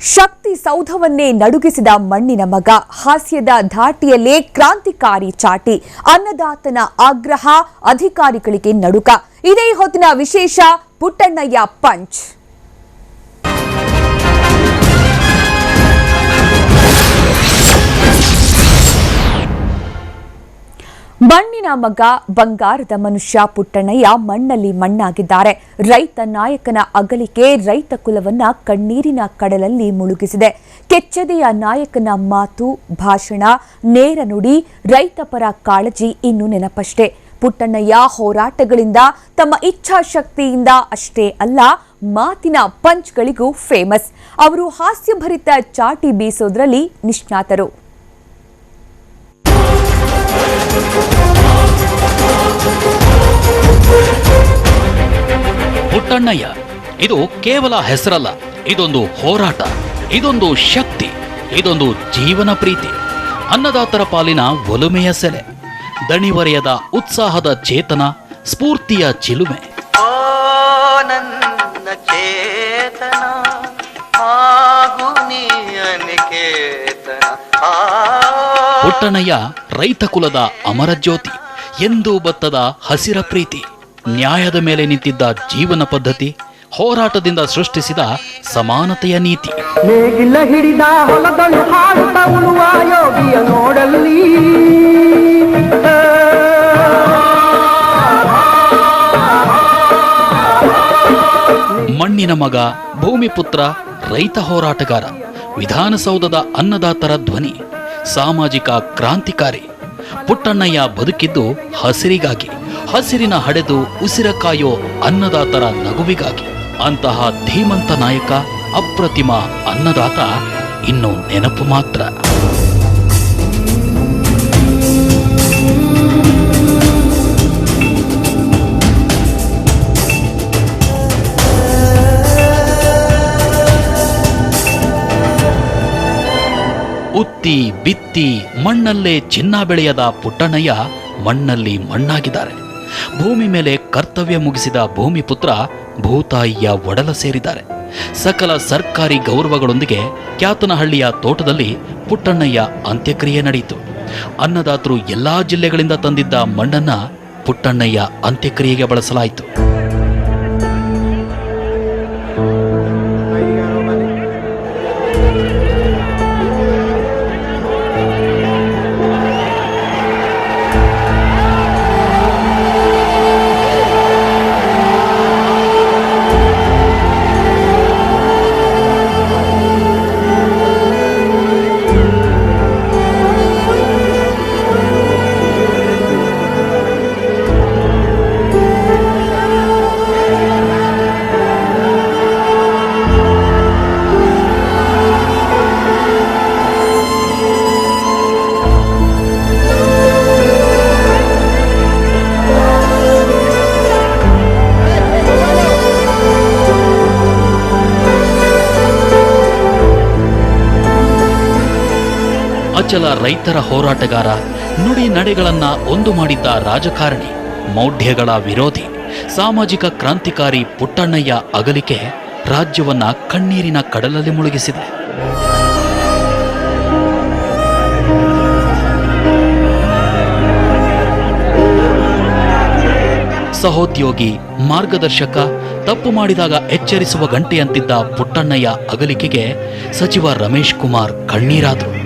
ಶಕ್ತಿ ಸೌಧವನ್ನೇ ನಡುಗಿಸಿದ ಮಣ್ಣಿನ ಮಗ. ಹಾಸ್ಯದ ಧಾಟಿಯಲ್ಲೇ ಕ್ರಾಂತಿಕಾರಿ ಚಾಟಿ. ಅನ್ನದಾತನ ಆಗ್ರಹ, ಅಧಿಕಾರಿಗಳಿಗೆ ನಡುಕ. ಇದೇ ಹೊತ್ತಿನ ವಿಶೇಷ ಪುಟ್ಟಣ್ಣಯ್ಯ ಪಂಚ್. ಮಣ್ಣಿನ ಮಗ ಬಂಗಾರದ ಮನುಷ್ಯ ಪುಟ್ಟಣ್ಣಯ್ಯ ಮಣ್ಣಲ್ಲಿ ಮಣ್ಣಾಗಿದ್ದಾರೆ. ರೈತ ನಾಯಕನ ಅಗಲಿಕೆ ರೈತ ಕುಲವನ್ನ ಕಣ್ಣೀರಿನ ಕಡಲಲ್ಲಿ ಮುಳುಗಿಸಿದೆ. ಕೆಚ್ಚದೆಯ ನಾಯಕನ ಮಾತು, ಭಾಷಣ, ನೇರ ನುಡಿ, ರೈತ ಪರ ಕಾಳಜಿ ಇನ್ನು ನೆನಪಷ್ಟೇ. ಪುಟ್ಟಣ್ಣಯ್ಯ ಹೋರಾಟಗಳಿಂದ ತಮ್ಮ ಇಚ್ಛಾಶಕ್ತಿಯಿಂದ ಅಷ್ಟೇ ಅಲ್ಲ, ಮಾತಿನ ಪಂಚ್ಗಳಿಗೂ ಫೇಮಸ್ ಅವರು ಹಾಸ್ಯಭರಿತ ಚಾಟಿ ಬೀಸೋದ್ರಲ್ಲಿ ನಿಷ್ಣಾತರು. ಪುಟ್ಟಣ್ಣಯ್ಯ ಇದು ಕೇವಲ ಹೆಸರಲ್ಲ ಇದೊಂದು ಹೋರಾಟ ಇದೊಂದು ಶಕ್ತಿ ಇದೊಂದು ಜೀವನ ಪ್ರೀತಿ. ಅನ್ನದಾತರ ಪಾಲಿನ ಒಲುಮೆಯ ಸೆಲೆ ದಣಿವರೆಯದ ಉತ್ಸಾಹದ ಚೇತನ ಸ್ಫೂರ್ತಿಯ ಚಿಲುಮೆ. ಪುಟ್ಟಣಯ್ಯ ರೈತ ಕುಲದ ಅಮರ ಜ್ಯೋತಿ ಎಂದೂ ಬತ್ತದ ಹಸಿರ ಪ್ರೀತಿ. ನ್ಯಾಯದ ಮೇಲೆ ನಿಂತಿದ್ದ ಜೀವನ ಪದ್ಧತಿ ಹೋರಾಟದಿಂದ ಸೃಷ್ಟಿಸಿದ ಸಮಾನತೆಯ ನೀತಿ. ನೇಗಿಲ ಹಿಡಿದ ಹೊಲದಳು ಹಾಡುತ್ತ ಉಳುವ ಯೋಗಿಯ ನೋಡಲಿ ಮಣ್ಣಿನ ಮಗ ಭೂಮಿಪುತ್ರ ರೈತ ಹೋರಾಟಗಾರ ವಿಧಾನಸೌಧದ ಅನ್ನದಾತರ ಧ್ವನಿ ಸಾಮಾಜಿಕ ಕ್ರಾಂತಿಕಾರಿ ಪುಟ್ಟಣ್ಣಯ್ಯ ಬದುಕಿದ್ದು ಹಸಿರಿಗಾಗಿ. ಹಸಿರಿನ ಹಡೆದು ಉಸಿರ ಕಾಯೋ ಅನ್ನದಾತರ ನಗುವಿಗಾಗಿ. ಅಂತಹ ಧೀಮಂತ ನಾಯಕ, ಅಪ್ರತಿಮ ಅನ್ನದಾತ ಇನ್ನು ನೆನಪು ಮಾತ್ರ. ಉತ್ತಿ ಬಿತ್ತಿ ಮಣ್ಣಲ್ಲೇ ಚಿನ್ನ ಬೆಳೆಯದ ಪುಟ್ಟಣಯ್ಯ ಮಣ್ಣಲ್ಲಿ ಮಣ್ಣಾಗಿದ್ದಾರೆ. ಭೂಮಿ ಮೇಲೆ ಕರ್ತವ್ಯ ಮುಗಿಸಿದ ಭೂಮಿಪುತ್ರ ಭೂತಾಯಿಯ ಒಡಲ ಸೇರಿದ್ದಾರೆ. ಸಕಲ ಸರ್ಕಾರಿ ಗೌರವಗಳೊಂದಿಗೆ ಕ್ಯಾತನಹಳ್ಳಿಯ ತೋಟದಲ್ಲಿ ಪುಟ್ಟಣ್ಣಯ್ಯ ಅಂತ್ಯಕ್ರಿಯೆ ನಡೆಯಿತು. ಅನ್ನದಾತರು ಎಲ್ಲಾ ಜಿಲ್ಲೆಗಳಿಂದ ತಂದಿದ್ದ ಮಣ್ಣನ್ನ ಪುಟ್ಟಣ್ಣಯ್ಯ ಅಂತ್ಯಕ್ರಿಯೆಗೆ ಬಳಸಲಾಯಿತು. ಅಚಲ ರೈತರ ಹೋರಾಟಗಾರ ನುಡಿ ನಡೆಗಳನ್ನ ಒಂದು ಮಾಡಿದ್ದ ರಾಜಕಾರಣಿ, ಮೌಢ್ಯಗಳ ವಿರೋಧಿ, ಸಾಮಾಜಿಕ ಕ್ರಾಂತಿಕಾರಿ ಪುಟ್ಟಣ್ಣಯ್ಯ ಅಗಲಿಕೆ ರಾಜ್ಯವನ್ನ ಕಣ್ಣೀರಿನ ಕಡಲಲ್ಲಿ ಮುಳುಗಿಸಿದೆ. ಸಹೋದ್ಯೋಗಿ, ಮಾರ್ಗದರ್ಶಕ, ತಪ್ಪು ಮಾಡಿದಾಗ ಎಚ್ಚರಿಸುವ ಗಂಟೆಯಂತಿದ್ದ ಪುಟ್ಟಣ್ಣಯ್ಯ ಅಗಲಿಕೆಗೆ ಸಚಿವ ರಮೇಶ್ ಕುಮಾರ್ ಕಣ್ಣೀರಾದರು.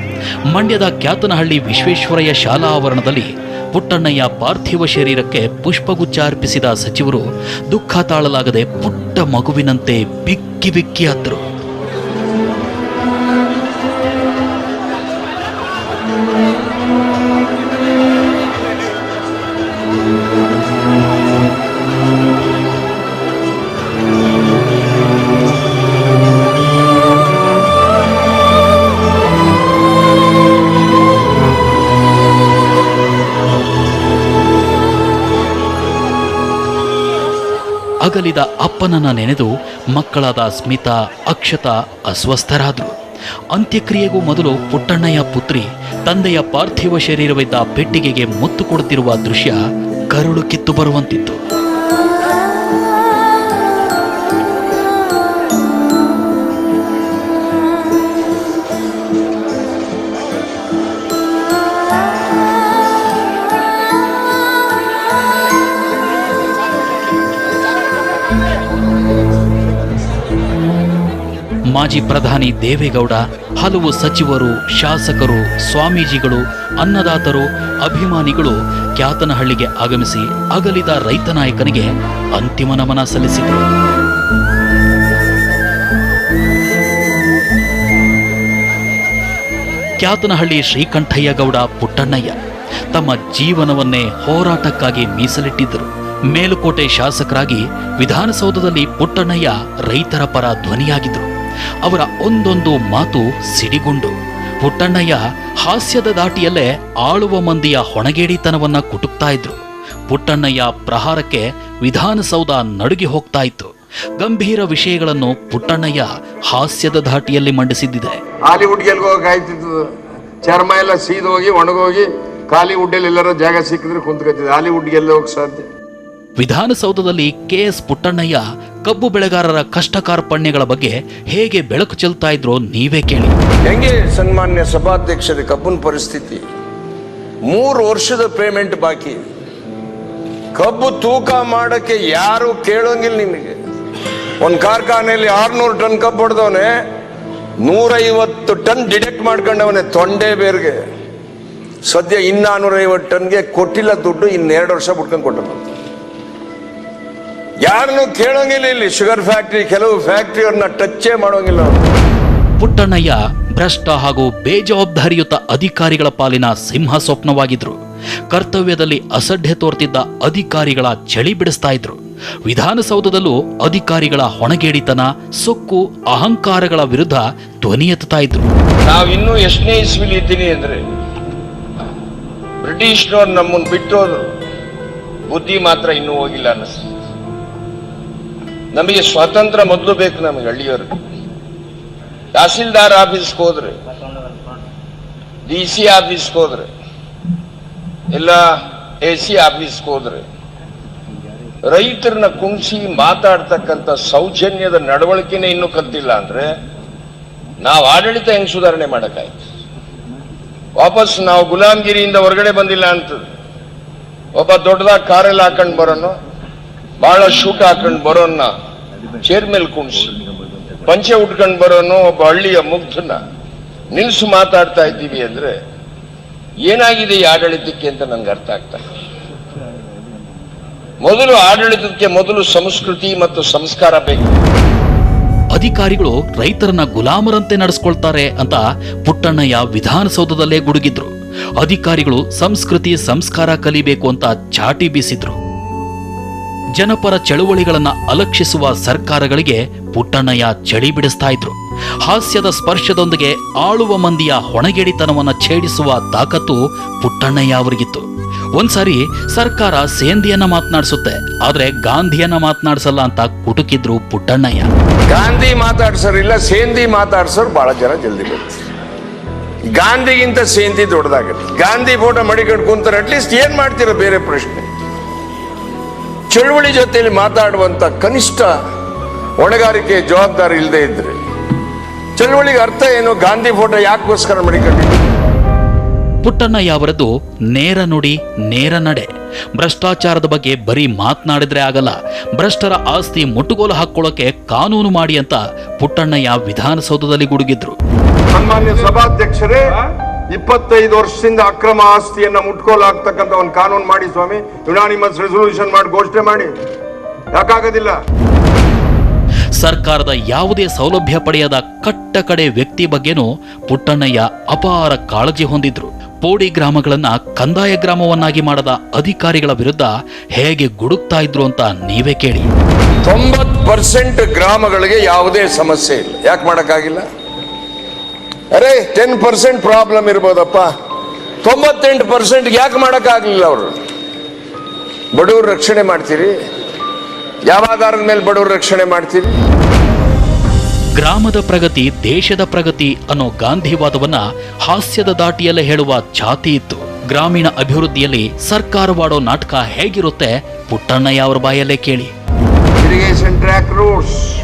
ಮಂಡ್ಯದ ಕ್ಯಾತನಹಳ್ಳಿ ವಿಶ್ವೇಶ್ವರಯ್ಯ ಶಾಲಾ ಆವರಣದಲ್ಲಿ ಪುಟ್ಟಣ್ಣಯ್ಯ ಪಾರ್ಥಿವ ಶರೀರಕ್ಕೆ ಪುಷ್ಪಗುಚ್ಛ ಅರ್ಪಿಸಿದ ಸಚಿವರು, ದುಃಖ ತಾಳಲಾಗದೆ ಪುಟ್ಟ ಮಗುವಿನಂತೆ ಬಿಕ್ಕಿ ಬಿಕ್ಕಿ ಅತ್ತರು ಅಗಲಿದ ಅಪ್ಪನನ್ನ ನೆನೆದು ಮಕ್ಕಳಾದ ಸ್ಮಿತಾ, ಅಕ್ಷತಾ ಅಸ್ವಸ್ಥರಾದರು. ಅಂತ್ಯಕ್ರಿಯೆಗೂ ಮೊದಲು ಪುಟ್ಟಣ್ಣಯ್ಯ ಪುತ್ರಿ, ತಂದೆಯ ಪಾರ್ಥಿವ ಶರೀರವಿದ್ದ ಪೆಟ್ಟಿಗೆಗೆ ಮುತ್ತು ಕೊಡುತ್ತಿರುವ ದೃಶ್ಯ ಕರುಳು ಕಿತ್ತು ಬರುವಂತಿತ್ತು. ಮಾಜಿ ಪ್ರಧಾನಿ ದೇವೇಗೌಡ, ಹಲವು ಸಚಿವರು, ಶಾಸಕರು, ಸ್ವಾಮೀಜಿಗಳು, ಅನ್ನದಾತರು, ಅಭಿಮಾನಿಗಳು ಕ್ಯಾತನಹಳ್ಳಿಗೆ ಆಗಮಿಸಿ ಅಗಲಿದ ರೈತ ನಾಯಕನಿಗೆ ಅಂತಿಮ ನಮನ ಸಲ್ಲಿಸಿದರು. ಕ್ಯಾತನಹಳ್ಳಿ ಶ್ರೀಕಂಠಯ್ಯಗೌಡ ಪುಟ್ಟಣ್ಣಯ್ಯ ತಮ್ಮ ಜೀವನವನ್ನೇ ಹೋರಾಟಕ್ಕಾಗಿ ಮೀಸಲಿಟ್ಟಿದ್ದರು. ಮೇಲುಕೋಟೆ ಶಾಸಕರಾಗಿ ವಿಧಾನಸೌಧದಲ್ಲಿ ಪುಟ್ಟಣ್ಣಯ್ಯ ರೈತರ ಪರ ಧ್ವನಿಯಾಗಿದ್ದರು. ಅವರ ಒಂದೊಂದು ಮಾತು ಸಿಡಿಗುಂಡು ಪುಟ್ಟಣ್ಣಯ್ಯ ಹಾಸ್ಯದ ದಾಟಿಯಲ್ಲೇ ಆಳುವ ಮಂದಿಯ ಹೊಣಗೇಡಿತನವನ್ನ ಕುಟುಕ್ತಾ ಇದ್ರು. ಪುಟ್ಟಣ್ಣಯ್ಯ ಪ್ರಹಾರಕ್ಕೆ ವಿಧಾನಸೌಧ ನಡುಗಿ ಹೋಗ್ತಾ ಇತ್ತು. ಗಂಭೀರ ವಿಷಯಗಳನ್ನು ಪುಟ್ಟಣ್ಣಯ್ಯ ಹಾಸ್ಯದ ಧಾಟಿಯಲ್ಲಿ ಮಂಡಿಸಿದ್ದಿದೆ. ಹಾಲಿವುಡ್ ಎಲ್ಗೋ ಹೋಗಾಯ್ತಿತ್ತು ಚರ್ಮ ಎಲ್ಲ ಸೀದೋಗಿ ಒಣಗೋಗಿ ಕಾಲಿವುಡ್ ಎಲ್ಲರ ಜಾಗ ಸಿಕ್ಕಿದ್ರೆ ಕುಂತ್ಕೊತಿದ್ದೆ. ಹಾಲಿವುಡ್ಗೆ ಎಲ್ಲ ಹೋಗಿ ಸಾಧ್ಯ. ವಿಧಾನಸೌಧದಲ್ಲಿ ಕೆಎಸ್ ಪುಟ್ಟಣ್ಣಯ್ಯ ಕಬ್ಬು ಬೆಳೆಗಾರರ ಕಷ್ಟ ಕಾರ್ಪಣ್ಯಗಳ ಬಗ್ಗೆ ಹೇಗೆ ಬೆಳಕು ಚೆಲ್ತಾ ಇದ್ರೋ ನೀವೇ ಕೇಳಿ. ಹೆಂಗೆ ಸನ್ಮಾನ್ಯ ಸಭಾಧ್ಯಕ್ಷರ ಕಬ್ಬಿನ ಪರಿಸ್ಥಿತಿ? ಮೂರು ವರ್ಷದ ಪೇಮೆಂಟ್ ಬಾಕಿ. ಕಬ್ಬು ತೂಕ ಮಾಡಕ್ಕೆ ಯಾರು ಕೇಳೋಂಗಿಲ್ಲ ನಿಮಗೆ. ಒಂದು ಕಾರ್ಖಾನೆಯಲ್ಲಿ ಆರ್ನೂರು ಟನ್ ಕಬ್ಬು ಹೊಡೆದವನೆ ನೂರೈವತ್ತು ಟನ್ ಡಿಡೆಕ್ಟ್ ಮಾಡ್ಕೊಂಡವನೆ ತೊಂಡೆ ಬೇರ್ಗೆ. ಸದ್ಯ ಇನ್ನೂರೈವತ್ತು ಟನ್ಗೆ ಕೊಟ್ಟಿಲ್ಲ ದುಡ್ಡು, ಇನ್ನೆರಡು ವರ್ಷ ಬಿಟ್ಕೊಂಡು ಕೊಟ್ಟರು ಯಾರನ್ನು ಕೇಳೋಂಗಿಲ್ಲ ಇಲ್ಲಿ. ಶುಗರ್ ಫ್ಯಾಕ್ಟ್ರಿ ಕೆಲವು ಫ್ಯಾಕ್ಟ್ರಿಯವ್ರನ್ನ ಟಚ್ಚೇ ಮಾಡೋಂಗಿಲ್ಲ. ಪುಟ್ಟಣ್ಣಯ್ಯ ಭ್ರಷ್ಟ ಹಾಗೂ ಬೇಜವಾಬ್ದಾರಿಯುತ ಅಧಿಕಾರಿಗಳ ಪಾಲಿನ ಸಿಂಹ ಸ್ವಪ್ನವಾಗಿದ್ರು ಕರ್ತವ್ಯದಲ್ಲಿ ಅಸಡ್ಡೆ ತೋರ್ತಿದ್ದ ಅಧಿಕಾರಿಗಳ ಚಳಿ ಬಿಡಿಸ್ತಾ ಇದ್ರು. ವಿಧಾನಸೌಧದಲ್ಲೂ ಅಧಿಕಾರಿಗಳ ಹೊಣಗೇಡಿತನ ಸೊಕ್ಕು ಅಹಂಕಾರಗಳ ವಿರುದ್ಧ ಧ್ವನಿ ಎತ್ತುತ್ತಾ ಇದ್ರು. ನಾವು ಇನ್ನೂ ಎಷ್ಟನೇ ಇಸ್ವಿಲಿ ಇದ್ದೀನಿ ಅಂದ್ರೆ ಬ್ರಿಟಿಷ್ನವ್ರು ನಮ್ಮನ್ನು ಬಿಟ್ಟೋದ್ರು. ಬುದ್ಧಿ ಮಾತ್ರ ಇನ್ನೂ ಹೋಗಿಲ್ಲ ಅನ್ನಿಸ್ತು. ನಮಗೆ ಸ್ವಾತಂತ್ರ್ಯ ಮೊದಲು ಬೇಕು ನಮಗೆ ಹಳ್ಳಿಯವ್ರಿಗೆ ತಹಸೀಲ್ದಾರ್ ಆಫೀಸ್ಗೆ ಹೋದ್ರೆ, ಡಿ ಸಿ ಆಫೀಸ್ಗೆ ಹೋದ್ರೆ, ಇಲ್ಲ ಎ ಸಿ ಆಫೀಸ್ಗೆ ಹೋದ್ರೆ, ರೈತರನ್ನ ಕುಂಸಿ ಮಾತಾಡ್ತಕ್ಕಂಥ ಸೌಜನ್ಯದ ನಡವಳಿಕೆನೇ ಇನ್ನೂ ಕಲ್ತಿಲ್ಲ ಅಂದ್ರೆ ನಾವು ಆಡಳಿತ ಹೆಂಗ್ ಸುಧಾರಣೆ ಮಾಡಕ್ಕಾಯ್ತು? ವಾಪಸ್ ನಾವು ಗುಲಾಮ್ಗಿರಿಯಿಂದ ಹೊರಗಡೆ ಬಂದಿಲ್ಲ ಅಂತ ಒಬ್ಬ ದೊಡ್ಡದಾಗಿ ಕಾರೆಲ್ಲ ಹಾಕೊಂಡ್ ಬರೋನು ಬಹಳ ಶೂಟ್ ಹಾಕೊಂಡ್ ಬರೋನ್ನ ಚೇರ್ ಮೇಲೆ ಕುಣಿಸಿ ಪಂಚೆ ಉಟ್ಕೊಂಡ್ ಬರೋನು ಒಬ್ಬ ಹಳ್ಳಿಯ ಮುಗ್ಧನ. ನಿಲ್ಸು ಮಾತಾಡ್ತಾ ಇದ್ದೀವಿ ಅಂದ್ರೆ ಏನಾಗಿದೆ ಈ ಆಡಳಿತಕ್ಕೆ ಅಂತ ನನ್ಗೆ ಅರ್ಥ ಆಗ್ತಾ ಮೊದಲು ಆಡಳಿತಕ್ಕೆ ಮೊದಲು ಸಂಸ್ಕೃತಿ ಮತ್ತು ಸಂಸ್ಕಾರ ಬೇಕು. ಅಧಿಕಾರಿಗಳು ರೈತರನ್ನ ಗುಲಾಮರಂತೆ ನಡೆಸ್ಕೊಳ್ತಾರೆ ಅಂತ ಪುಟ್ಟಣ್ಣಯ್ಯ ವಿಧಾನಸೌಧದಲ್ಲೇ ಗುಡುಗಿದ್ರು. ಅಧಿಕಾರಿಗಳು ಸಂಸ್ಕೃತಿ ಸಂಸ್ಕಾರ ಕಲಿಬೇಕು ಅಂತ ಚಾಟಿ ಬೀಸಿದ್ರು. ಜನಪರ ಚಳುವಳಿಗಳನ್ನು ಅಲಕ್ಷಿಸುವ ಸರ್ಕಾರಗಳಿಗೆ ಪುಟ್ಟಣ್ಣಯ್ಯ ಚಳಿ ಬಿಡಿಸ್ತಾ ಇದ್ರು. ಹಾಸ್ಯದ ಸ್ಪರ್ಶದೊಂದಿಗೆ ಆಳುವ ಮಂದಿಯ ಹೊಣಗೆಡಿತನವನ್ನ ಛೇಡಿಸುವ ತಾಕತ್ತು ಪುಟ್ಟಣ್ಣಯ್ಯ ಅವರಿಗಿತ್ತು. ಒಂದ್ಸಾರಿ ಸರ್ಕಾರ ಸೇಂದಿಯನ್ನ ಮಾತನಾಡಿಸುತ್ತೆ, ಆದ್ರೆ ಗಾಂಧಿಯನ್ನ ಮಾತನಾಡಿಸಲ್ಲ ಅಂತ ಕುಟುಕಿದ್ರು ಪುಟ್ಟಣ್ಣಯ್ಯ. ಗಾಂಧಿ ಮಾತಾಡ್ಸೋರಿಲ್ಲ ಸೇಂದಿ ಮಾತಾಡ್ಸೋರು ಬಹಳ ಜನ ಜಲ್ದಿ ಬರ್ತಾರೆ ಗಾಂಧಿಗಿಂತ ಸೇಂದಿ ದೊಡ್ಡದಾಗತ್ತೆ. ಗಾಂಧಿ ಫೋಟೋ ಮಡಿಕೊಂಡು ಕುಂತಾರೆ ಅಟ್ಲೀಸ್ಟ್ ಏನ್ ಮಾಡ್ತೀರ ಬೇರೆ ಪ್ರಶ್ನೆ. ಚಳುವಳಿ ಜೊತೆಯಲ್ಲಿ ಮಾತಾಡುವಂತ ಕನಿಷ್ಠ ಹೊಣೆಗಾರಿಕೆ ಜವಾಬ್ದಾರಿ ಇಲ್ಲದೆ ಇದ್ರೆ. ಚಳುವಳಿಗೆ ಅರ್ಥ ಏನು? ಗಾಂಧಿ ಫೋಟೋ ಯಾಕೋಸ್ಕರ ಮಡಿಕೊಂಡಿದ್ರು ಪುಟ್ಟಣ್ಣಯ್ಯ ಅವರದ್ದು ನೇರ ನುಡಿ ನೇರ ನಡೆ. ಭ್ರಷ್ಟಾಚಾರದ ಬಗ್ಗೆ ಬರೀ ಮಾತನಾಡಿದ್ರೆ ಆಗಲ್ಲ. ಭ್ರಷ್ಟರ ಆಸ್ತಿ ಮುಟ್ಟುಗೋಲು ಹಾಕೊಳ್ಳೋಕೆ ಕಾನೂನು ಮಾಡಿ ಅಂತ ಪುಟ್ಟಣ್ಣಯ್ಯ ವಿಧಾನಸೌಧದಲ್ಲಿ ಗುಡುಗಿದ್ರು. ಸನ್ಮಾನ್ಯ ಸಭಾಧ್ಯಕ್ಷರೇ ಇಪ್ಪತ್ತೈದು ವರ್ಷದಿಂದ ಅಕ್ರಮ ಆಸ್ತಿಯನ್ನ ಮುಟ್ಕೋಲಾಗ್ತಕ್ಕಂಥ ಒಂದು ಕಾನೂನು ಮಾಡಿ ಸ್ವಾಮಿ. ಯುನಾನಿಮಸ್ ರೆಸೊಲ್ಯೂಷನ್ ಮಾಡಿ ಘೋಷಣೆ ಮಾಡಿ. ಯಾಕಾಗೋದಿಲ್ಲ? ಸರ್ಕಾರದ ಯಾವುದೇ ಸೌಲಭ್ಯ ಪಡೆಯದ ಕಟ್ಟ ಕಡೆ ವ್ಯಕ್ತಿ ಬಗ್ಗೆನೂ ಪುಟ್ಟಣ್ಣಯ್ಯ ಅಪಾರ ಕಾಳಜಿ ಹೊಂದಿದ್ರು. ಪೋಡಿ ಗ್ರಾಮಗಳನ್ನ ಕಂದಾಯ ಗ್ರಾಮವನ್ನಾಗಿ ಮಾಡದ ಅಧಿಕಾರಿಗಳ ವಿರುದ್ಧ ಹೇಗೆ ಗುಡುಕ್ತಾ ಇದ್ರು ಅಂತ ನೀವೇ ಕೇಳಿ. ತೊಂಬತ್ ಪರ್ಸೆಂಟ್ ಗ್ರಾಮಗಳಿಗೆ ಯಾವುದೇ ಸಮಸ್ಯೆ ಇಲ್ಲ. ಯಾಕೆ ಮಾಡಕ್ಕಾಗಿಲ್ಲ? ಅರೆ ಟೆನ್ ಪರ್ಸೆಂಟ್ ಪ್ರಾಬ್ಲಮ್ ಇರ್ಬೋದಪ್ಪ. ತೊಂಬತ್ತೆಂಟು ಪರ್ಸೆಂಟ್ ಯಾಕೆ ಮಾಡಕ್ಕಾಗ್ಲಿಲ್ಲ ಅವರು? ಬಡವ್ರ ರಕ್ಷಣೆ ಮಾಡ್ತೀರಿ? ಯಾವ ಆಧಾರದ ಮೇಲೆ ಬಡವ್ರ ರಕ್ಷಣೆ ಮಾಡ್ತೀರಿ? ಗ್ರಾಮದ ಪ್ರಗತಿ ದೇಶದ ಪ್ರಗತಿ ಅನ್ನೋ ಗಾಂಧಿವಾದವನ್ನ ಹಾಸ್ಯದ ದಾಟಿಯಲ್ಲೇ ಹೇಳುವ ಛಾತಿ ಇತ್ತು. ಗ್ರಾಮೀಣ ಅಭಿವೃದ್ಧಿಯಲ್ಲಿ ಸರ್ಕಾರವಾಡೋ ನಾಟಕ ಹೇಗಿರುತ್ತೆ? ಪುಟ್ಟಣ್ಣಯ್ಯ ಅವರ ಬಾಯಲ್ಲೇ ಕೇಳಿ. ಇರಿಗೇಷನ್ ಟ್ರ್ಯಾಕ್ ರೋಡ್ಸ್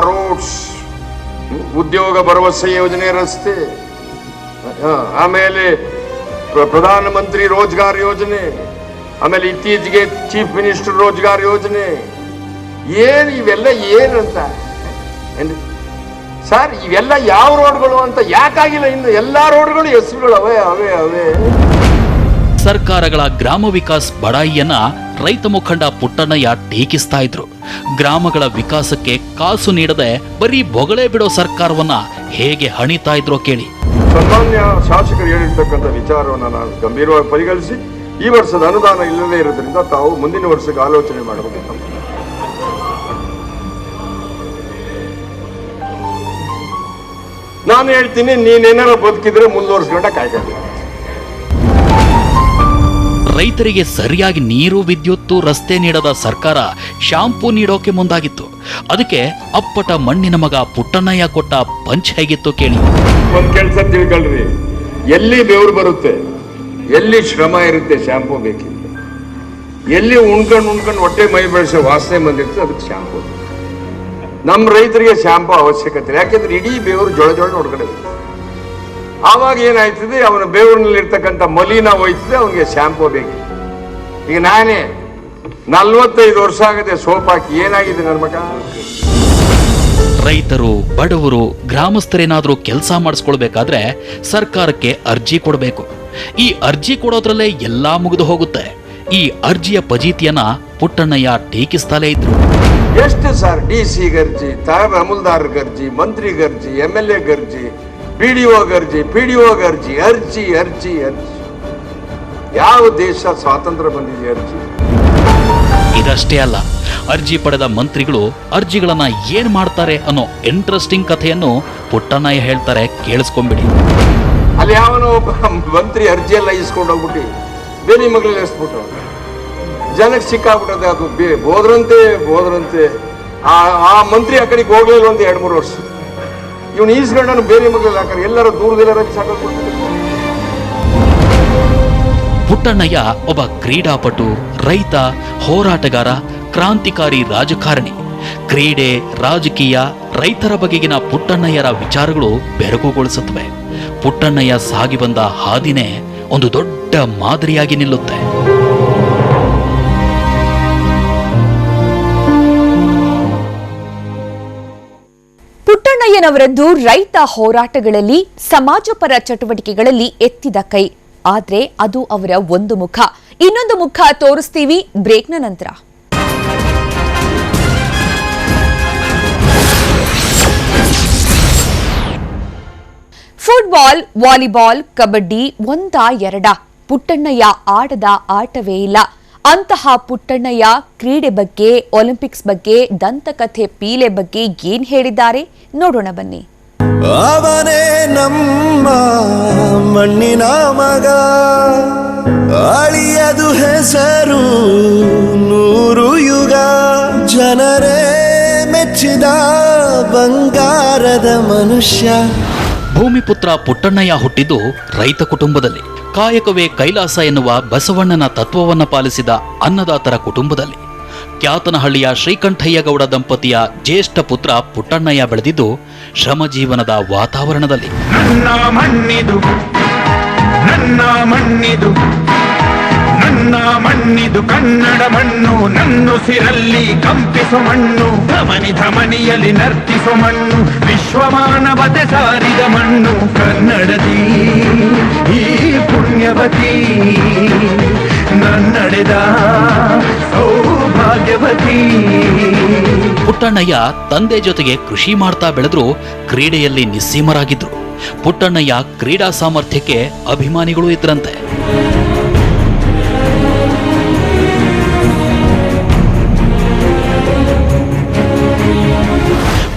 ರೋಡ್ಸ್ ಉದ್ಯೋಗ ಭರವಸೆ ಯೋಜನೆ ರಸ್ತೆ. ಆಮೇಲೆ ಪ್ರ- ಪ್ರಧಾನಮಂತ್ರಿ ರೋಜ್ಗಾರ್ ಯೋಜನೆ, ಆಮೇಲೆ ಇತ್ತೀಚೆಗೆ ಚೀಫ್ ಮಿನಿಸ್ಟರ್ ರೋಜ್ಗಾರ್ ಯೋಜನೆ. ಏನು ಇವೆಲ್ಲ ಏನಂತ? ಏನ್? ಸರ್, ಇವೆಲ್ಲ ಯಾವ ರೋಡ್ಗಳು ಅಂತ ಯಾಕಾಗಿಲ್ಲ ಇನ್ನು ಎಲ್ಲಾ ರೋಡ್ಗಳು ಹೆಸರುಗಳು ಅವೇ ಅವೇ ಅವೇ. ಸರ್ಕಾರಗಳ ಗ್ರಾಮ ವಿಕಾಸ್ ಬಡಾಯಿಯನ್ನ ರೈತ ಮುಖಂಡ ಪುಟ್ಟಣ್ಣಯ್ಯ ಟೀಕಿಸ್ತಾ ಇದ್ರು. ಗ್ರಾಮಗಳ ವಿಕಾಸಕ್ಕೆ ಕಾಸು ನೀಡದೆ ಬರೀ ಬೊಗಳೆ ಬಿಡೋ ಸರ್ಕಾರವನ್ನ ಹೇಗೆ ಹಣಿತಾ ಇದ್ರೋ ಕೇಳಿ. ಸನ್ಮಾನ್ಯ ಶಾಸಕರು ಹೇಳಿರ್ತಕ್ಕಂಥ ವಿಚಾರವನ್ನು ನಾನು ಗಂಭೀರವಾಗಿ ಪರಿಗಣಿಸಿ, ಈ ವರ್ಷದ ಅನುದಾನ ಇಲ್ಲದೇ ಇರೋದ್ರಿಂದ ತಾವು ಮುಂದಿನ ವರ್ಷಕ್ಕೆ ಆಲೋಚನೆ ಮಾಡಬೇಕು ನಾನು ಹೇಳ್ತೀನಿ ನೀನೇನಾರ ಬದುಕಿದ್ರೆ ಮುಂದುವರ್ಸ್ಕೊಂಡ ಕಾಯ್ಕೊಂಡು ರೈತರಿಗೆ ಸರಿಯಾಗಿ ನೀರು, ವಿದ್ಯುತ್ತು, ರಸ್ತೆ ನೀಡದ ಸರ್ಕಾರ ಶಾಂಪೂ ನೀಡೋಕೆ ಮುಂದಾಗಿತ್ತು. ಅದಕ್ಕೆ ಅಪ್ಪಟ ಮಣ್ಣಿನ ಮಗ ಪುಟ್ಟಣ್ಣಯ್ಯ ಕೊಟ್ಟ ಪಂಚ್ ಹೇಗಿತ್ತು ಕೇಳಿ. ಒಂದ್ ಕೆಲಸ ತಿಳ್ಕೊಳ್ರಿ. ಎಲ್ಲಿ ಬೆವರು ಬರುತ್ತೆ, ಎಲ್ಲಿ ಶ್ರಮ ಇರುತ್ತೆ ಶಾಂಪೂ ಬೇಕಿಲ್ಲ ಎಲ್ಲಿ ಉಣ್ಕೊಂಡು ಉಣ್ಕೊಂಡು ಹೊಟ್ಟೆ ಮೈ ಬೆಳೆಸೋ ವಾಸನೆ ಬಂದಿರ್ತದೆ, ಅದಕ್ಕೆ ಶಾಂಪೂ. ನಮ್ಮ ರೈತರಿಗೆ ಶಾಂಪೂ ಅವಶ್ಯಕತೆ. ಯಾಕೆಂದ್ರೆ ಇಡೀ ಬೆವರು ಜೊಳ ಜೊಳ ಹೊರಗಡೆ. ಆವಾಗ ಏನಾಯ್ತದೆ ಅವನ ಬೆವರಿನಲ್ಲಿ ಇರ್ತಕ್ಕಂಥ ಮಲಿನ ಹೋಯ್ತದೆ ಅವನಿಗೆ ಶಾಂಪೂ ಬೇಕಿತ್ತು. ಈಗ ನಾನೇ ನಲ್ವತ್ತೈದು ವರ್ಷ ಆಗದೆ ಸೋಪ್ ಹಾಕಿ ಏನಾಗಿದೆ ನನ್ನ ಮಗ? ರೈತರು ಬಡವರು ಗ್ರಾಮಸ್ಥರೇನಾದರೂ ಕೆಲಸ ಮಾಡಿಸ್ಕೊಳ್ಬೇಕಾದ್ರೆ ಸರ್ಕಾರಕ್ಕೆ ಅರ್ಜಿ ಕೊಡಬೇಕು. ಈ ಅರ್ಜಿ ಕೊಡೋದ್ರಲ್ಲೇ ಎಲ್ಲ ಮುಗಿದು ಹೋಗುತ್ತೆ. ಈ ಅರ್ಜಿಯ ಪಜೀತಿಯನ್ನ ಪುಟ್ಟಣ್ಣಯ್ಯ ಟೀಕಿಸ್ತಲೇ ಇದ್ರು. ಎಷ್ಟು ಸರ್ ಡಿ ಸಿ ಗರ್ಜಿ ಗರ್ಜಿ ಮಂತ್ರಿ ಗರ್ಜಿ ಎಂ ಎಲ್ ಎ ಗರ್ಜಿ ಪಿ ಡಿ ಒ ಅರ್ಜಿ ಪಿ ಡಿ ಒ ಗರ್ಜಿ ಅರ್ಜಿ ಅರ್ಜಿ ಅರ್ಜಿ. ಯಾವ ದೇಶ ಸ್ವಾತಂತ್ರ್ಯ ಬಂದಿದೆ ಅರ್ಜಿ? ಇದಷ್ಟೇ ಅಲ್ಲ ಅರ್ಜಿ ಪಡೆದ ಮಂತ್ರಿಗಳು ಅರ್ಜಿಗಳನ್ನ ಏನ್ ಮಾಡ್ತಾರೆ ಅನ್ನೋ ಇಂಟ್ರೆಸ್ಟಿಂಗ್ ಕಥೆಯನ್ನು ಪುಟ್ಟಣ್ಣಯ್ಯ ಹೇಳ್ತಾರೆ ಕೇಳಿಸ್ಕೊಂಬಿಡಿ. ಅಲ್ಲಿ ಯಾವನೋ ಒಬ್ಬ ಮಂತ್ರಿ ಅರ್ಜಿ ಎಲ್ಲ ಇಸ್ಕೊಂಡು ಹೋಗ್ಬಿಟ್ಟು ಬೇರೆ ಮಗಳಲ್ಲಿ ಎಸ್ಬಿಟ್ಟು ಜನಕ್ಕೆ ಸಿಕ್ಕಾಗ್ಬಿಟ್ಟದೆ ಅದು ಬೇ ಬೋದ್ರಂತೆ ಹೋದ್ರಂತೆ. ಆ ಆ ಮಂತ್ರಿ ಆ ಕಡೆಗೆ ಹೋಗ್ಲಿಲ್ಲ ಒಂದು ಎರಡು ಮೂರು ವರ್ಷ. ಇವನು ಈಸ್ಕೊಂಡನು ಬೇರೆ ಮಗಳಲ್ಲಿ ಹಾಕಿ ಎಲ್ಲರೂ ದೂರದೆಲ್ಲರ ಪುಟ್ಟಣ್ಣಯ್ಯ ಒಬ್ಬ ಕ್ರೀಡಾಪಟು, ರೈತ, ಹೋರಾಟಗಾರ, ಕ್ರಾಂತಿಕಾರಿ ರಾಜಕಾರಣಿ. ಕ್ರೀಡೆ, ರಾಜಕೀಯ, ರೈತರ ಬಗೆಗಿನ ಪುಟ್ಟಣ್ಣಯ್ಯರ ವಿಚಾರಗಳು ಬೆರಗುಗೊಳಿಸುತ್ತವೆ. ಪುಟ್ಟಣ್ಣಯ್ಯ ಸಾಗಿ ಬಂದ ಹಾದಿನೇ ಒಂದು ದೊಡ್ಡ ಮಾದರಿಯಾಗಿ ನಿಲ್ಲುತ್ತೆ. ಪುಟ್ಟಣ್ಣಯ್ಯನವರದ್ದು ರೈತ ಹೋರಾಟಗಳಲ್ಲಿ ಸಮಾಜಪರ ಚಟುವಟಿಕೆಗಳಲ್ಲಿ ಎತ್ತಿದ ಕೈ. ಆದ್ರೆ ಅದು ಅವರ ಒಂದು ಮುಖ. ಇನ್ನೊಂದು ಮುಖ ತೋರಿಸ್ತೀವಿ ಬ್ರೇಕ್ನ ನಂತರ. ಫುಟ್ಬಾಲ್, ವಾಲಿಬಾಲ್, ಕಬಡ್ಡಿ ಒಂದ ಎರಡ. ಪುಟ್ಟಣ್ಣಯ್ಯ ಆಡದ ಆಟವೇ ಇಲ್ಲ. ಅಂತಹ ಪುಟ್ಟಣ್ಣಯ್ಯ ಕ್ರೀಡೆ ಬಗ್ಗೆ, ಒಲಿಂಪಿಕ್ಸ್ ಬಗ್ಗೆ, ದಂತಕಥೆ ಪೀಲೆ ಬಗ್ಗೆ ಏನ್ ಹೇಳಿದ್ದಾರೆ? ನೋಡೋಣ ಬನ್ನಿ. ಅವನೇ ನಮ್ಮ ಮಣ್ಣಿನ ಮಗ. ಅಳಿಯದು ಹೆಸರು ನೂರು ಯುಗ. ಜನರೇ ಮೆಚ್ಚಿದ ಬಂಗಾರದ ಮನುಷ್ಯ. ಭೂಮಿಪುತ್ರ ಪುಟ್ಟಣ್ಣಯ್ಯ ಹುಟ್ಟಿದ್ದು ರೈತ ಕುಟುಂಬದಲ್ಲಿ. ಕಾಯಕವೇ ಕೈಲಾಸ ಎನ್ನುವ ಬಸವಣ್ಣನ ತತ್ವವನ್ನು ಪಾಲಿಸಿದ ಅನ್ನದಾತರ ಕುಟುಂಬದಲ್ಲಿ. ಕ್ಯಾತನಹಳ್ಳಿಯ ಶ್ರೀಕಂಠಯ್ಯಗೌಡ ದಂಪತಿಯ ಜ್ಯೇಷ್ಠ ಪುತ್ರ ಪುಟ್ಟಣ್ಣಯ್ಯ ಬೆಳೆದಿದ್ದು ಶ್ರಮಜೀವನದ ವಾತಾವರಣದಲ್ಲಿ. ಮಣ್ಣಿದು ಕನ್ನಡ ಮಣ್ಣು ನನ್ನುಸಿರಲ್ಲಿ ಕಂಪಿಸು ಮಣ್ಣು, ಧಮನಿ ಧಮನಿಯಲ್ಲಿ ನರ್ತಿಸು ಮಣ್ಣು ವಿಶ್ವಮಾನವತೆ ಸಾರಿದ ಮಣ್ಣು, ಕನ್ನಡದಿ, ಈ ಪುಣ್ಯವತಿ, ನನ್ನಡೆದ ಸೌಭಾಗ್ಯವತಿ. ಪುಟ್ಟಣ್ಣಯ್ಯ ತಂದೆ ಜೊತೆಗೆ ಕೃಷಿ ಮಾಡ್ತಾ ಬೆಳೆದ್ರು, ಕ್ರೀಡೆಯಲ್ಲಿ ನಿಸ್ಸೀಮರಾಗಿದ್ರು. ಪುಟ್ಟಣ್ಣಯ್ಯ ಕ್ರೀಡಾ ಸಾಮರ್ಥ್ಯಕ್ಕೆ ಅಭಿಮಾನಿಗಳು ಇದ್ರಂತೆ.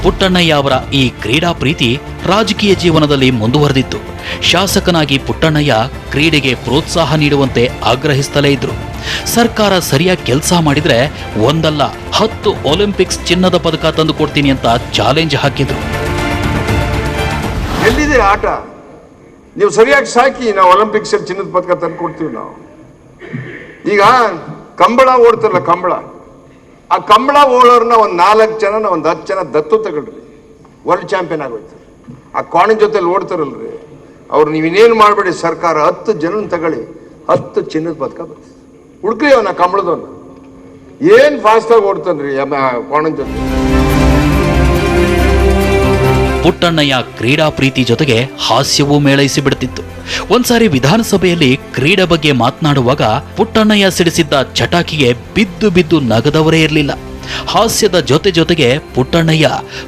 ಪುಟ್ಟಣ್ಣಯ್ಯ ಅವರ ಈ ಕ್ರೀಡಾ ಪ್ರೀತಿ ರಾಜಕೀಯ ಜೀವನದಲ್ಲಿ ಮುಂದುವರೆದಿತ್ತು. ಶಾಸಕನಾಗಿ ಪುಟ್ಟಣ್ಣಯ್ಯ ಕ್ರೀಡೆಗೆ ಪ್ರೋತ್ಸಾಹ ನೀಡುವಂತೆ ಆಗ್ರಹಿಸುತ್ತಲೇ ಇದ್ರು. ಸರ್ಕಾರ ಸರಿಯಾಗಿ ಕೆಲಸ ಮಾಡಿದ್ರೆ ಒಂದಲ್ಲ, ಹತ್ತು ಒಲಿಂಪಿಕ್ಸ್ ಚಿನ್ನದ ಪದಕ ತಂದು ಕೊಡ್ತೀನಿ ಅಂತ ಚಾಲೆಂಜ್ ಹಾಕಿದ್ರು. ಎಲ್ಲಿದೆ ಆಟ? ನೀವು ಸರಿಯಾಗಿ ಸಾಕಿ, ನಾವು ಒಲಿಂಪಿಕ್ಸ್ ಚಿನ್ನದ ಪದಕ ತಂದು ಕೊಡ್ತೀವಿ ನಾವು. ಈಗ ಕಂಬಳ ಓಡ್ತಾರಲ್ಲ ಕಂಬಳ? ಆ ಕಂಬಳ ಓಲರ್ನ ಒಂದು ನಾಲ್ಕು ಜನ ಒಂದು ಹತ್ತು ಜನ ದತ್ತು ತಗೊಳ್ರಿ ವರ್ಲ್ಡ್ ಚಾಂಪಿಯನ್ ಆಗೋಯ್ತು. ಆ ಕೋಣಿನ ಜೊತೆಲಿ ಓಡ್ತಾರಲ್ರಿ. ಅವ್ರು ನೀವಿನ್ನೇನು ಮಾಡಬೇಡಿ, ಸರ್ಕಾರ ಹತ್ತು ಜನ ತಗೊಳ್ಳಿ. ಹತ್ತು ಚಿನ್ನದ ಪದಕ ಬರ್ತದೆ ಹುಡುಕ್ರಿ ಅವನ ಕಂಬಳದವನ್ನ ಏನ್ ಫಾಸ್ಟ್ ಆಗಿ ಓಡ್ತಾನ್ರಿ ಕಾಣಿನ ಜೊತೆ? ಪುಟ್ಟಣ್ಣಯ್ಯ ಕ್ರೀಡಾ ಪ್ರೀತಿ ಜೊತೆಗೆ ಹಾಸ್ಯವೂ ಮೇಳೈಸಿ ಬಿಡುತ್ತಿತ್ತು ಒಂದ್ಸಾರಿ ವಿಧಾನಸಭೆಯಲ್ಲಿ ಕ್ರೀಡೆ ಬಗ್ಗೆ ಮಾತನಾಡುವಾಗ ಪುಟ್ಟಣ್ಣಯ್ಯ ಸಿಡಿಸಿದ್ದ ಚಟಾಕಿಗೆ ಬಿದ್ದು ಬಿದ್ದು ನಗದವರೇ ಇರಲಿಲ್ಲ. ಹಾಸ್ಯದ ಜೊತೆ ಜೊತೆಗೆ ಪುಟ್ಟಣ್ಣಯ್ಯ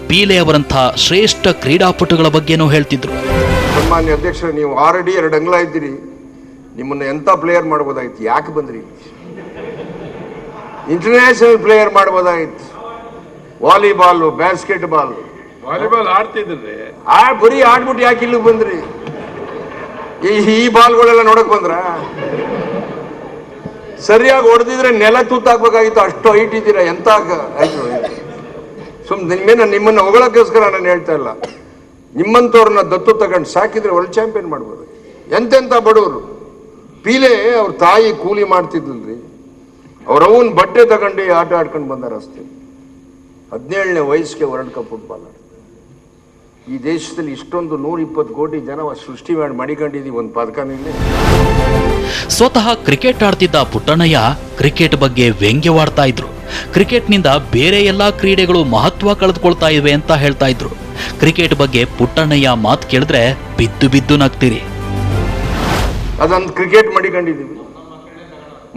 ಪೀಲೆ ಅವರಂಥ ಶ್ರೇಷ್ಠ ಕ್ರೀಡಾಪಟುಗಳ ಬಗ್ಗೆನೂ ಹೇಳ್ತಿದ್ರು. ಸನ್ಮಾನ್ಯ ಅಧ್ಯಕ್ಷರು ನೀವು ಆಲ್ರೆಡಿ ಎರಡು ಅಂಗ್ಲ ಇದ್ದೀರಿ. ನಿಮ್ಮನ್ನು ಎಂತ ಪ್ಲೇಯರ್ ಮಾಡ್ಬೋದಾಗಿತ್ತು ಯಾಕೆ ಬಂದ್ರಿ ಇಂಟರ್ನ್ಯಾಷನಲ್ ಪ್ಲೇಯರ್ ಮಾಡ್ಬೋದಾಗಿತ್ತು ವಾಲಿಬಾಲ್ ಬ್ಯಾಸ್ಕೆಟ್ ಬಾಲ್ ವಾಲಿಬಾಲ್ ಆಡ್ತಿದ್ರಿ. ಆ ಬರೀ ಆಡ್ಬಿಟ್ಟು ಯಾಕೆ ಇಲ್ಲಿಗೆ ಬಂದ್ರಿ? ಈ ಬಾಲ್ಗಳೆಲ್ಲ ನೋಡಕ್ ಬಂದ್ರ? ಸರಿಯಾಗಿ ಹೊಡೆದಿದ್ರೆ ನೆಲ ತೂತಾಕ್ಬೇಕಾಗಿತ್ತು ಅಷ್ಟು ಹೈಟ್ ಇದ್ದೀರ? ಎಂತ ಆಯ್ತು ಸುಮ್ ನಿಮ್ಮೇನ ನಿಮ್ಮನ್ನ ಹೊಗಳಕ್ಕೋಸ್ಕರ ನಾನು ಹೇಳ್ತಾ ಇಲ್ಲ. ನಿಮ್ಮಂಥವ್ರನ್ನ ದತ್ತು ತಗೊಂಡು ಸಾಕಿದ್ರೆ ವರ್ಲ್ಡ್ ಚಾಂಪಿಯನ್ ಮಾಡ್ಬೋದು. ಎಂತೆಂಥ ಬಡವರು. ಪೀಲೆ ಅವ್ರ ತಾಯಿ ಕೂಲಿ ಮಾಡ್ತಿದ್ಲಲ್ರಿ ಅವ್ರ ಅವನ್ ಬಟ್ಟೆ ತಗೊಂಡು ಆಟ ಆಡ್ಕೊಂಡು ಬಂದ ರಸ್ತೆ ಹದಿನೇಳನೇ ವಯಸ್ಸಿಗೆ ವರ್ಲ್ಡ್ ಕಪ್ ಫುಟ್ಬಾಲ್ ಈ ದೇಶದಲ್ಲಿ ಇಷ್ಟೊಂದು ನೂರ ಇಪ್ಪತ್ತು ಕೋಟಿ ಜನ ಸೃಷ್ಟಿ ಮಾಡಿ ಮಡಿಕೊಂಡಿದ್ದೀವಿ. ಒಂದು ಪದಕನಿಲ್ಲ ಸ್ವತಃ ಕ್ರಿಕೆಟ್ ಆಡ್ತಿದ್ದ ಪುಟ್ಟಣ್ಣಯ್ಯ ಕ್ರಿಕೆಟ್ ಬಗ್ಗೆ ವ್ಯಂಗ್ಯವಾಡ್ತಾ ಇದ್ರು. ಕ್ರಿಕೆಟ್ನಿಂದ ಬೇರೆ ಎಲ್ಲಾ ಕ್ರೀಡೆಗಳು ಮಹತ್ವ ಕಳೆದುಕೊಳ್ತಾ ಇವೆ ಅಂತ ಹೇಳ್ತಾ ಇದ್ರು. ಕ್ರಿಕೆಟ್ ಬಗ್ಗೆ ಪುಟ್ಟಣ್ಣಯ್ಯ ಮಾತು ಕೇಳಿದ್ರೆ ಬಿದ್ದು ಬಿದ್ದು ನಗ್ತೀರಿ. ಅದೊಂದು ಕ್ರಿಕೆಟ್ ಮಡಿಕೊಂಡಿದ್ದೀವಿ.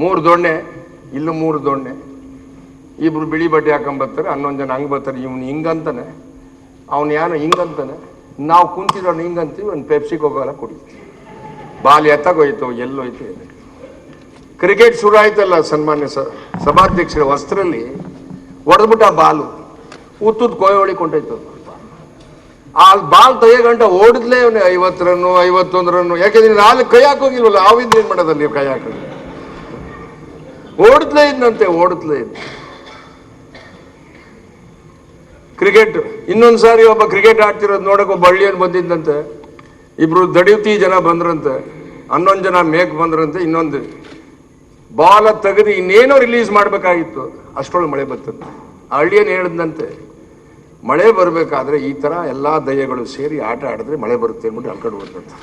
ಮೂರು ದೊಣ್ಣೆ ಇಲ್ಲೂ ಮೂರು ದೊಣ್ಣೆ. ಇಬ್ರು ಬಿಳಿ ಬಟ್ಟೆ ಹಾಕೊಂಬರ್ತಾರೆ ಹನ್ನೊಂದು ಜನ ಹಂಗೆ ಬರ್ತಾರೆ. ಇವನು ಹಿಂಗಂತಾನೆ. ಅವನು ಯಾನು ಹಿಂಗಂತಾನೆ. ನಾವು ಕುಂತಿರೋನು ಹಿಂಗಂತೀವಿ ಒಂದು ಪೆಪ್ಸಿ ಕೋಕೋಲ ಕುಡಿತೀವಿ ಬಾಲ್ ಎತ್ತಾಗೋಯ್ತು, ಎಲ್ಲೋಯ್ತು. ಏನು ಕ್ರಿಕೆಟ್ ಶುರು ಆಯ್ತಲ್ಲ ಸನ್ಮಾನ್ಯ ಸಭಾಧ್ಯಕ್ಷರ ವಸ್ತ್ರಲ್ಲಿ. ಒಡೆದ್ಬಿಟ್ಟ ಬಾಲು. ಉತ್ತುದ್ ಕೊಯ್ಯೊಳಿ ಕೊಂಡೋಯ್ತು. ಆ ಬಾಲ್ ತೆಗೆಗಂಟ ಓಡಿದ್ಲೇ ಅವನೇ ಐವತ್ತು ರನ್ನು ಐವತ್ತೊಂದು ರನ್ನು ಯಾಕೆಂದ್ರೆ ನಾಲ್ಕು ಕೈ ಹಾಕೋಗಿಲ್ವಲ್ಲ? ಆವಿಂದ ಏನ್ ಮಾಡೋದಲ್ಲಿ ನೀವು ಕೈ ಹಾಕೋದು? ಓಡಿದ್ಲೇ ಇದ್ನಂತೆ, ಓಡಿದ್ಲೇ ಇದ್ದ ಕ್ರಿಕೆಟ್. ಇನ್ನೊಂದು ಸಾರಿ ಒಬ್ಬ ಕ್ರಿಕೆಟ್ ಆಡ್ತಿರೋದು ನೋಡಕ್ ಒಬ್ಬ ಹಳ್ಳಿಯನ್ ಬಂದಿದ್ದಂತೆ ಇಬ್ರು ದಡಿಯುತಿ ಜನ ಬಂದ್ರಂತೆ. ಹನ್ನೊಂದು ಜನ ಮೇಕ್ ಬಂದ್ರಂತೆ ಇನ್ನೊಂದು. ಬಾಲ ತೆಗೆದು ಇನ್ನೇನೋ ರಿಲೀಸ್ ಮಾಡಬೇಕಾಗಿತ್ತು. ಅಷ್ಟೊಳಗೆ ಮಳೆ ಬರ್ತಂತೆ ಆ ಹಳ್ಳಿಯನ್ ಹೇಳಿದಂತೆ ಮಳೆ ಬರಬೇಕಾದ್ರೆ ಈ ತರ ಎಲ್ಲಾ ದಯ್ಯಗಳು ಸೇರಿ ಆಟ ಆಡಿದ್ರೆ ಮಳೆ ಬರುತ್ತೆ ಅಂದ್ಬಿಟ್ಟು ಅಲ್ಕಡೆ ಹೋಗ್ತಂತೆ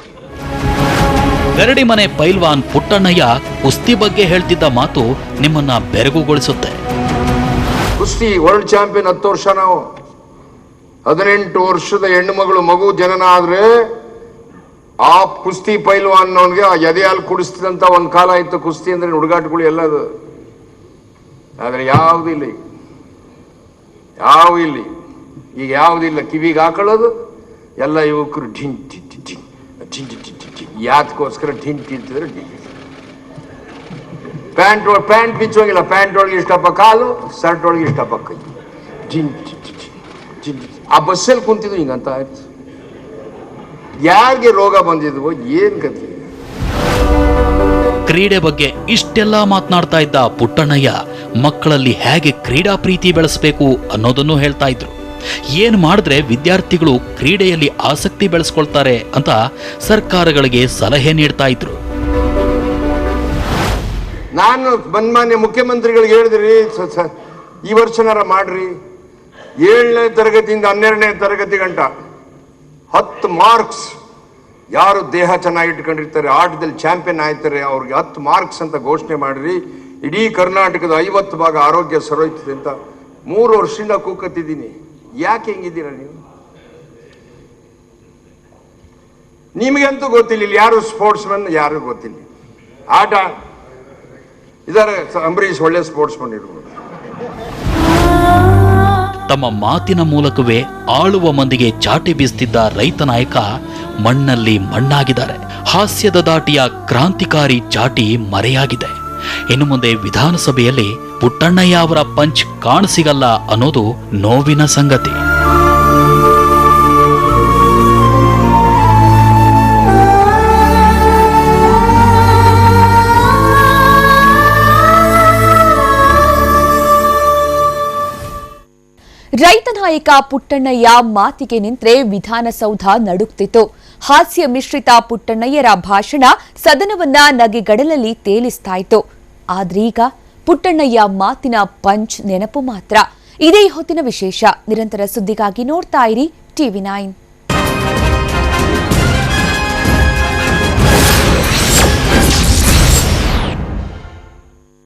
ಗರಡಿ ಮನೆ ಪೈಲ್ವಾನ್ ಪುಟ್ಟಣ್ಣಯ್ಯ ಕುಸ್ತಿ ಬಗ್ಗೆ ಹೇಳ್ತಿದ್ದ ಮಾತು ನಿಮ್ಮನ್ನ ಬೆರಗುಗೊಳಿಸುತ್ತೆ. ಕುಸ್ತಿ ವರ್ಲ್ಡ್ ಚಾಂಪಿಯನ್ ಹತ್ತು ವರ್ಷ ನಾವು. ಹದಿನೆಂಟು ವರ್ಷದ ಹೆಣ್ಣು ಮಗಳು ಮಗು ಜನನ ಆದ್ರೆ ಆ ಕುಸ್ತಿ ಪೈಲ್ವಾನ್ ಅವನಿಗೆ ಆ ಎದೆಯಲ್ಲಿ ಹಾಲು ಕುಡಿಸ್ತಿದಂತ ಒಂದ್ ಕಾಲ ಇತ್ತು ಕುಸ್ತಿ ಅಂದ್ರೆ ಹುಡುಗಾಟಗಳು ಎಲ್ಲದು ಆದ್ರೆ ಯಾವ್ದು ಇಲ್ಲ ಈಗ ಯಾವ ಇಲ್ಲಿ ಈಗ ಯಾವುದಿಲ್ಲ ಕಿವಿಗೆ ಹಾಕೊಳ್ಳೋದು ಎಲ್ಲ ಯುವಕರು ಢಿನ್ ಠಿ ಯಾತ್ಕೋಸ್ಕರ ಢಿನ್ ಟಿಂತಿದ್ರೆ ಪ್ಯಾಂಟ್ ಪ್ಯಾಂಟ್ ಪ್ಯಾಂಟ್ ಬಿಚ್ಚೋಗಿಲ್ಲ ಪ್ಯಾಂಟ್ ಒಳಗೆ ಇಷ್ಟಪ್ಪ ಕಾಲು ಶರ್ಟ್ ಒಳಗೆ ಇಷ್ಟಪ್ಪ ಕೈ. ಆ ಬಸ್ಸಲ್ಲಿ ಕುಂತಿದ್ದು ಹಿಂಗಂತ ಆಯ್ತು. ಯಾರಿಗೆ ರೋಗ ಬಂದಿದ್ವೋ ಏನ್ ಗತಿ? ಕ್ರೀಡೆ ಬಗ್ಗೆ ಇಷ್ಟೆಲ್ಲ ಮಾತನಾಡ್ತಾ ಇದ್ದ ಪುಟ್ಟಣ್ಣಯ್ಯ ಮಕ್ಕಳಲ್ಲಿ ಹೇಗೆ ಕ್ರೀಡಾ ಪ್ರೀತಿ ಬೆಳೆಸಬೇಕು ಅನ್ನೋದನ್ನು ಹೇಳ್ತಾ ಇದ್ರು. ಏನು ಮಾಡಿದ್ರೆ ವಿದ್ಯಾರ್ಥಿಗಳು ಕ್ರೀಡೆಯಲ್ಲಿ ಆಸಕ್ತಿ ಬೆಳೆಸ್ಕೊಳ್ತಾರೆ ಅಂತ ಸರ್ಕಾರಗಳಿಗೆ ಸಲಹೆ ನೀಡ್ತಾ ಇದ್ರು. ನಾನು ಮನ್ಮಾನ್ಯ ಮುಖ್ಯಮಂತ್ರಿಗಳಿಗೆ ಹೇಳಿದ್ರಿ ಈ ವರ್ಷನಾರ ಮಾಡ್ರಿ. ಏಳನೇ ತರಗತಿಯಿಂದ ಹನ್ನೆರಡನೇ ತರಗತಿ ಗಂಟ ಹತ್ತು ಮಾರ್ಕ್ಸ್ ಯಾರು ದೇಹ ಚೆನ್ನಾಗಿ ಇಟ್ಕೊಂಡಿರ್ತಾರೆ, ಆಟದಲ್ಲಿ ಚಾಂಪಿಯನ್ ಆಯ್ತಾರೆ, ಅವ್ರಿಗೆ ಹತ್ತು ಮಾರ್ಕ್ಸ್ ಅಂತ ಘೋಷಣೆ ಮಾಡಿರಿ, ಇಡೀ ಕರ್ನಾಟಕದ ಐವತ್ತು ಭಾಗ ಆರೋಗ್ಯ ಸರೋಯ್ತದೆ ಅಂತ ಮೂರು ವರ್ಷದಿಂದ ಕೂಕತ್ತಿದ್ದೀನಿ. ಯಾಕೆ ಹೆಂಗಿದ್ದೀರಾ ನೀವು? ನಿಮಗಂತೂ ಗೊತ್ತಿಲ್ಲ, ಇಲ್ಲಿ ಯಾರು ಸ್ಪೋರ್ಟ್ಸ್ ಮನ್ ಯಾರು ಗೊತ್ತಿಲ್ಲ. ಆಟ, ಇದಾರೆ ಅಂಬರೀಷ್ ಒಳ್ಳೆ ಸ್ಪೋರ್ಟ್ಸ್ ಮನ್ ಇರ್ಬೋದು. ತಮ್ಮ ಮಾತಿನ ಮೂಲಕವೇ ಆಳುವ ಮಂದಿಗೆ ಚಾಟಿ ಬೀಸ್ತಿದ್ದ ರೈತ ನಾಯಕ ಮಣ್ಣಲ್ಲಿ ಮಣ್ಣಾಗಿದ್ದಾರೆ. ಹಾಸ್ಯದ ದಾಟಿಯ ಕ್ರಾಂತಿಕಾರಿ ಚಾಟಿ ಮರೆಯಾಗಿದೆ. ಇನ್ನು ಮುಂದೆ ವಿಧಾನಸಭೆಯಲ್ಲಿ ಪುಟ್ಟಣ್ಣಯ್ಯ ಅವರ ಪಂಚ್ ಕಾಣಸಿಗಲ್ಲ ಅನ್ನೋದು ನೋವಿನ ಸಂಗತಿ. ನಾಯಕ ಪುಟ್ಟಣ್ಣಯ್ಯ ಮಾತಿಗೆ ನಿಂತ್ರೆ ವಿಧಾನಸೌಧ ನಡುಗ್ತಿತ್ತು. ಹಾಸ್ಯ ಮಿಶ್ರಿತ ಪುಟ್ಟಣ್ಣಯ್ಯರ ಭಾಷಣ ಸದನವನ್ನ ನಗೆಗಡಲಲ್ಲಿ ತೇಲಿಸ್ತಾ ಇತ್ತು ಆದ್ರೀಗ ಪುಟ್ಟಣ್ಣಯ್ಯ ಮಾತಿನ ಪಂಚ್ ನೆನಪು ಮಾತ್ರ. ಇದೇ ಹೊತ್ತಿನ ವಿಶೇಷ. ನಿರಂತರ ಸುದ್ದಿಗಾಗಿ ನೋಡ್ತಾ ಇರಿ ಟಿವಿ ನೈನ್.